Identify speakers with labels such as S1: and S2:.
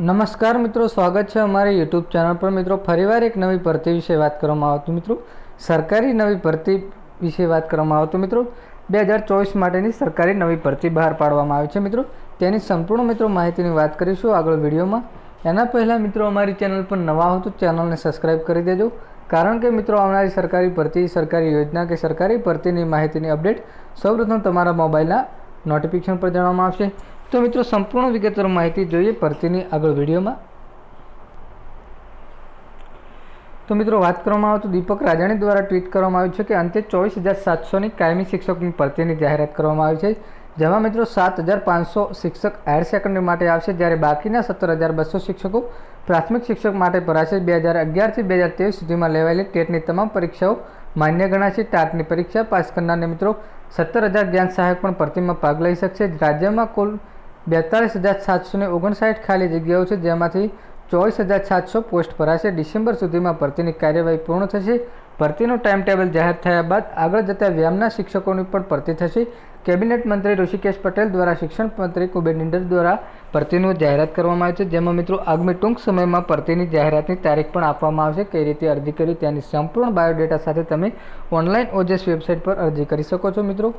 S1: નમસ્કાર મિત્રો, સ્વાગત છે અમારી યુટ્યુબ ચેનલ પર. મિત્રો, ફરીવાર એક નવી ભરતી વિશે વાત કરવામાં આવતું મિત્રો. સરકારી નવી ભરતી વિશે વાત કરવામાં આવતું મિત્રો. બે હજાર ચોવીસ માટેની સરકારી નવી ભરતી બહાર પાડવામાં આવી છે મિત્રો. તેની સંપૂર્ણ મિત્રો માહિતીની વાત કરીશું આગળ વિડીયોમાં. એના પહેલાં મિત્રો, અમારી ચેનલ પર નવા હો તો ચેનલને સબસ્ક્રાઈબ કરી દેજો. કારણ કે મિત્રો, આવનારી સરકારી ભરતી, સરકારી યોજના કે સરકારી ભરતીની માહિતીની અપડેટ સૌપ્રથમ તમારા મોબાઈલના નોટિફિકેશન પર જણાવવામાં આવશે. તો મિત્રો, સંપૂર્ણ વિગતવાર માહિતી જોઈએ ભરતીની આગળ વિડીયોમાં. તો મિત્રો, વાત કરવામાં આવે તો દીપક રાજાણી દ્વારા ટ્વીટ કરવામાં આવ્યું છે કે અંતે ચોવીસ હજાર સાતસોની કાયમી શિક્ષકની ભરતીની જાહેરાત કરવામાં આવી છે, જેમાં મિત્રો સાત હજાર પાંચસો શિક્ષક હાયર સેકન્ડરી માટે આવશે, જ્યારે બાકીના સત્તર હજાર બસો શિક્ષકો પ્રાથમિક શિક્ષક માટે ભરાશે. બે હજાર અગિયારથી બે હજાર ત્રેવીસ સુધીમાં લેવાયેલી ટેટની તમામ પરીક્ષાઓ માન્ય ગણાશે. ટાટની પરીક્ષા પાસ કરનારને મિત્રો સત્તર હજાર જ્ઞાન સહાયક પણ ભરતીમાં ભાગ લઈ શકશે. રાજ્યમાં કુલ બેતાળીસ હજાર સાતસો ઓગણસાઠ ખાલી જગ્યાઓ છે, જેમાંથી ચોવીસ હજાર સાતસો પોસ્ટ ભરાશે. ડિસેમ્બર સુધીમાં ભરતીની કાર્યવાહી પૂર્ણ થશે. ભરતીનું ટાઈમ ટેબલ જાહેર થયા બાદ આગળ જતા વ્યામના શિક્ષકોની પણ ભરતી થશે. કેબિનેટ મંત્રી ઋષિકેશ પટેલ દ્વારા શિક્ષણ મંત્રી કુબેર નિંડર દ્વારા ભરતીનું જાહેરાત કરવામાં આવી છે. જેમાં મિત્રો આગામી ટૂંક સમયમાં ભરતીની જાહેરાતની તારીખ પણ આપવામાં આવશે. કઈ રીતે અરજી કરી તેની સંપૂર્ણ બાયોડેટા સાથે તમે ઓનલાઈન ઓજેસ વેબસાઇટ પર અરજી કરી શકો છો મિત્રો.